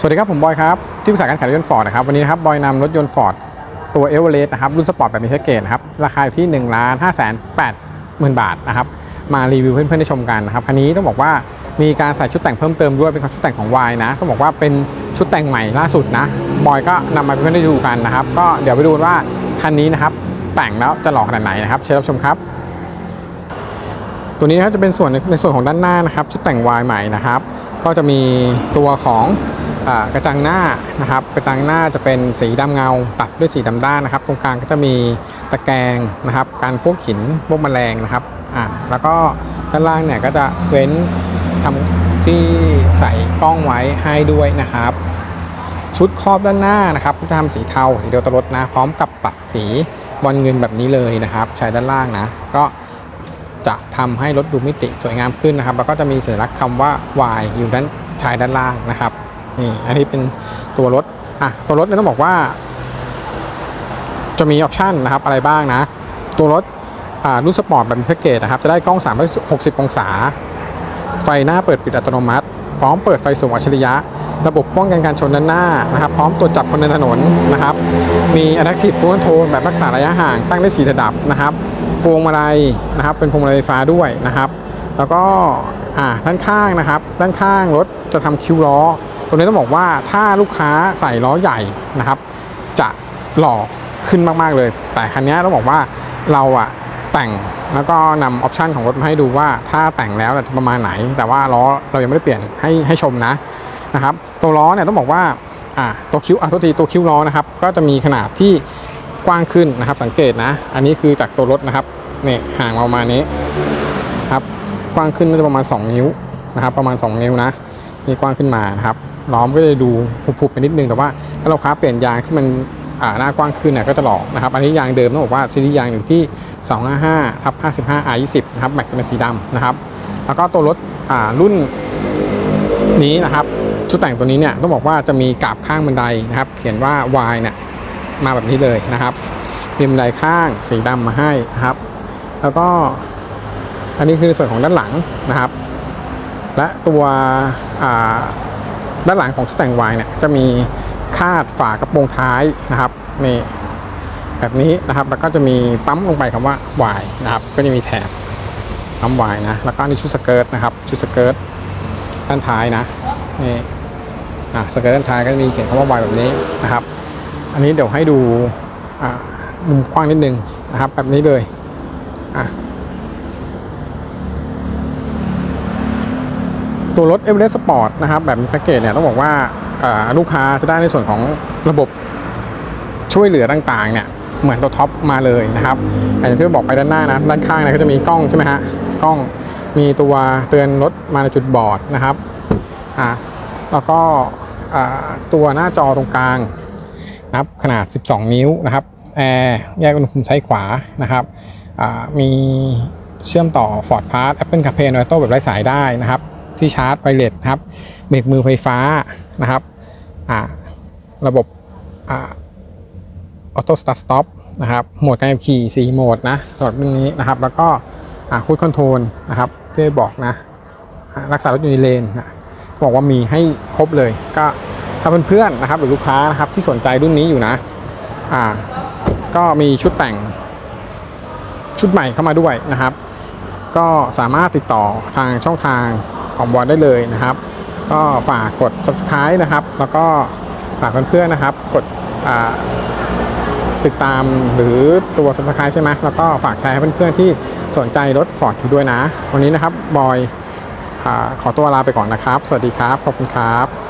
สวัสดีครับผมบอยครับที่ปรึกษาการขายรถยนต์ฟอร์ดนะครับวันนี้นะครับบอยนำรถยนต์ฟอร์ดตัวเอเวอเรสต์นะครับรุ่นสปอร์ตแบบมีแพ็กเกจนะครับราคาอยู่ที่1นึ่งล้านห้าแสนแปดหมื่นบาทนะครับมารีวิวเพื่อนๆได้ชมกันนะครับคันนี้ต้องบอกว่ามีการใส่ชุดแต่งเพิ่มเติมด้วยเป็นชุดแต่งของ Y นะต้องบอกว่าเป็นชุดแต่งใหม่ล่าสุดนะบอยก็นำมาเพื่อนๆได้ดูกันนะครับก็เดี๋ยวไปดูว่าคันนี้นะครับแต่งแล้วจะหล่อขนาดไหนนะครับเชิญรับชมครับ ตัวนี้นะครับจะเป็นส่วนในส่วนของด้านหน้านะครับชุดแต่งวายใหม่นะครับก็จะมีตัวของ กระจังหน้านะครับ กระจังหน้าจะเป็นสีดำเงาตัดด้วยสีดำด้านนะครับ ตรงกลางก็จะมีตะแกรงนะครับการพวกหินพวกแมลงนะครับอ่าแล้วก็ด้านล่างเนี่ยก็จะเว้นทำที่ใส่กล้องไว้ให้ด้วยนะครับ ชุดครอบด้านหน้านะครับก็จะทำสีเทาสีเดียวตรถนะ พร้อมกับปัดสีบอลเงินแบบนี้เลยนะครับ ใช้ด้านล่างนะก็จะทำให้รถดูมิติสวยงามขึ้นนะครับ แล้วก็จะมีสัญลักษณ์คำว่า Y อยู่ด้านชายด้านล่างนะครับ นี่อันนี้เป็นตัวรถอะตัวรถเนี่ยต้องบอกว่า จะมีออปชันนะครับอะไรบ้างนะ ตัวรถอ่ารุ่นสปอร์ตแบบแพ็กเกจนะครับ จะได้กล้อง 360 องศา ไฟหน้าเปิดปิดอัตโนมัติ พร้อมเปิดไฟสูงอัจฉริยะ ระบบป้องกันการชนด้านหน้านะครับ พร้อมตรวจจับคนเดินถนนนะครับ มี Adaptive Cruise Control แบบรักษาระยะห่างตั้งได้ 4 ระดับนะครับพวงมาลัยนะครับ เป็นพวงมาลัยไฟฟ้าด้วยนะครับ แล้วก็อ่าด้านข้างนะครับ ด้านข้างรถจะทำคิ้วล้อ ตรงนี้ต้องบอกว่าถ้าลูกค้าใส่ล้อใหญ่นะครับ จะหล่อขึ้นมากๆเลย แต่คันนี้ต้องบอกว่าเราอะแต่งแล้วก็นำออปชันของรถมาให้ดูว่าถ้าแต่งแล้วจะประมาณไหน แต่ว่าล้อเรายังไม่ได้เปลี่ยนให้ให้ชมนะนะครับ ตัวล้อเนี่ยต้องบอกว่าอ่าตัวคิ้วอะตัวทีตัวคิ้วล้อนะครับ ก็จะมีขนาดที่กว้างขึ้นนะครับ สังเกตนะ อันนี้คือจากตัวรถนะครับเนี่ยห่างประมาณนี้ครับ กว้างขึ้นน่าจะประมาณ 2 นิ้วนะครับ ประมาณ 2 นิ้วนะนี่กว้างขึ้นมานะครับล้อมก็จะดูผุบๆไปนิดนึงแต่ว่าถ้าเราค้าเปลี่ยนยางที่มันอ่าหน้ากว้างขึ้นเนี่ยก็จะหลอกนะครับ อันนี้ยางเดิมต้องบอกว่าซีรีส์ยางอยู่ที่ 255ทับ55 R20 นะครับแม็กเป็นสีดำนะครับ แล้วก็ตัวรถอ่ารุ่นนี้นะครับชุดแต่งตัวนี้เนี่ยต้องบอกว่าจะมีกาบข้างบันไดนะครับ เขียนว่า Y เนี่ยมาแบบนี้เลยนะครับมีบันไดข้างสีดำมาให้นะครับ แล้วก็ อันนี้คือส่วนของด้านหลังนะครับ และตัวด้านหลังของชุดแต่ง Y เนี่ยจะมีคาดฝากระโปรงท้ายนะครับนี่แบบนี้นะครับแล้วก็จะมีปั๊มลงไปคำว่า Y นะครับ ก็จะมีแถบปั๊ม Y นะแล้วก็นนี้ชุดสเกิร์ตนะครับชุดสเกิร์ตด้านท้ายนะนี่อะสเกิร์ตด้านท้ายก็จะมีเขียนคำว่า Y แบบนี้นะครับ อันนี้เดี๋ยวให้ดูมุมกว้างนิดนึงนะครับ แบบนี้เลยอะ ตัวรถ e v e r e s t Sport นะครับแบบมีแพ็กเกจเนี่ยต้องบอกว่าลูกค้าจะได้ในส่วนของระบบช่วยเหลือต่างๆเนี่ยเหมือนตัวท็อปมาเลยนะครับอย่างที่บอกไปด้านหน้านะด้านข้างเนี่ยก็จะมีกล้องใช่ไหมฮะกล้องมีตัวเตือนรถมาในจุดบอดนะครับอ่าแล้วก็ตัวหน้าจอตรงกลางนะครับขนาด 12 นิ้วนะครับแอร์แยกอุณหภูมิซ้ขวานะครับมีเชื่อมต่อ Ford Pass Apple CarPlay Android Auto แบบไร้สายได้นะครับ ที่ชาร์จไวเลสนะครับเบรกมือไฟฟ้านะครับระบบอออโต้สตาร์ทสต็อปนะครับโหมดการขับขี่4โหมดนะสำหรับเรื่องนี้นะครับ แล้วก็คูดคอนโทรลนะครับที่บอกนะรักษารถอยู่ในเลนนะบอกว่ามีให้ครบเลย ก็ถ้าเพื่อนๆนะครับหรือลูกค้านะครับที่สนใจรุ่นนี้อยู่นะอ่าก็มีชุดแต่งชุดใหม่เข้ามาด้วยนะครับ ก็สามารถติดต่อทางช่องทาง ของบอลได้เลยนะครับ ก็ฝากกด subscribe นะครับ แล้วก็ฝากเพื่อนๆนะครับ กดติดตามหรือตัว subscribe ใช่ไหมแล้วก็ฝากแชร์ให้เพื่อนๆที่สนใจรถ Ford อยู่ด้วยนะ วันนี้นะครับบอยอขอตัวลาไปก่อนนะครับ สวัสดีครับ ขอบคุณครับ